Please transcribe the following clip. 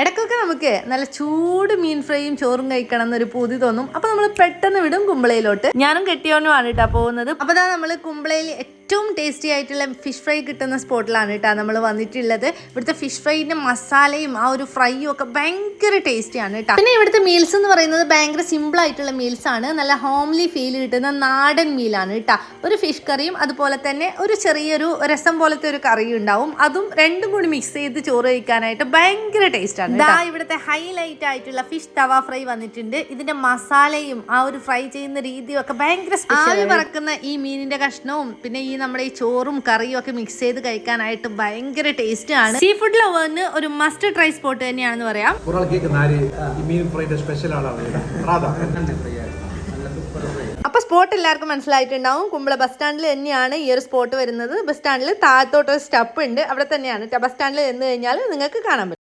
ഇടയ്ക്കൊക്കെ നമുക്ക് നല്ല ചൂട് മീൻ ഫ്രൈയും ചോറും കഴിക്കണം എന്നൊരു പൂതി തോന്നും. അപ്പൊ നമ്മൾ പെട്ടെന്ന് വിടും കുമ്പളയിലോട്ട്. ഞാനും കെട്ടിയോനുമാണ് കേട്ടോ പോകുന്നത്. അപ്പൊ ദാ നമ്മൾ കുമ്പളയിൽ ഏറ്റവും ടേസ്റ്റി ആയിട്ടുള്ള ഫിഷ് ഫ്രൈ കിട്ടുന്ന സ്പോട്ടിലാണ് കേട്ടോ നമ്മൾ വന്നിട്ടുള്ളത്. ഇവിടുത്തെ ഫിഷ് ഫ്രൈന്റെ മസാലയും ആ ഒരു ഫ്രൈയും ഒക്കെ ഭയങ്കര ടേസ്റ്റിയാണ് കേട്ടോ പിന്നെ ഇവിടുത്തെ മീൽസ് എന്ന് പറയുന്നത് ഭയങ്കര സിമ്പിൾ ആയിട്ടുള്ള മീൽസ് ആണ്. നല്ല ഹോംലി ഫീൽ കിട്ടുന്ന നാടൻ മീലാണ് കേട്ടോ ഒരു ഫിഷ് കറിയും അതുപോലെ തന്നെ ഒരു ചെറിയൊരു രസം പോലത്തെ ഒരു കറിയും ഉണ്ടാവും. അതും രണ്ടും കൂടി മിക്സ് ചെയ്ത് ചോറ് കഴിക്കാനായിട്ട് ഭയങ്കര ടേസ്റ്റ് ആണ് ദാ ഇവിടുത്തെ ഹൈലൈറ്റ് ആയിട്ടുള്ള ഫിഷ് തവ ഫ്രൈ വന്നിട്ടുണ്ട്. ഇതിന്റെ മസാലയും ആ ഒരു ഫ്രൈ ചെയ്യുന്ന രീതിയും ഒക്കെ ഭയങ്കര സ്പെഷ്യൽ പറക്കുന്ന ഈ മീനിന്റെ കഷ്ണവും പിന്നെ ഈ നമ്മുടെ ഈ ചോറും കറിയും ഒക്കെ മിക്സ് ചെയ്ത് കഴിക്കാനായിട്ട് ഭയങ്കര ടേസ്റ്റ് ആണ്. സീ ഫുഡ് ലവറിന് ഒരു മസ്റ്റ് ട്രൈ സ്പോട്ട് തന്നെയാണെന്ന് പറയാം. അപ്പൊ സ്പോട്ട് എല്ലാവർക്കും മനസ്സിലായിട്ടുണ്ടാവും. കുമ്പള ബസ് സ്റ്റാൻഡിൽ തന്നെയാണ് ഈ ഒരു സ്പോട്ട് വരുന്നത്. ബസ് സ്റ്റാൻഡിൽ താഴത്തോട്ട് ഒരു സ്റ്റെപ്പ് ഉണ്ട്. അവിടെ തന്നെയാണ്. ബസ് സ്റ്റാൻഡിൽ എന്ന് കഴിഞ്ഞാൽ നിങ്ങൾക്ക് കാണാൻ പറ്റും.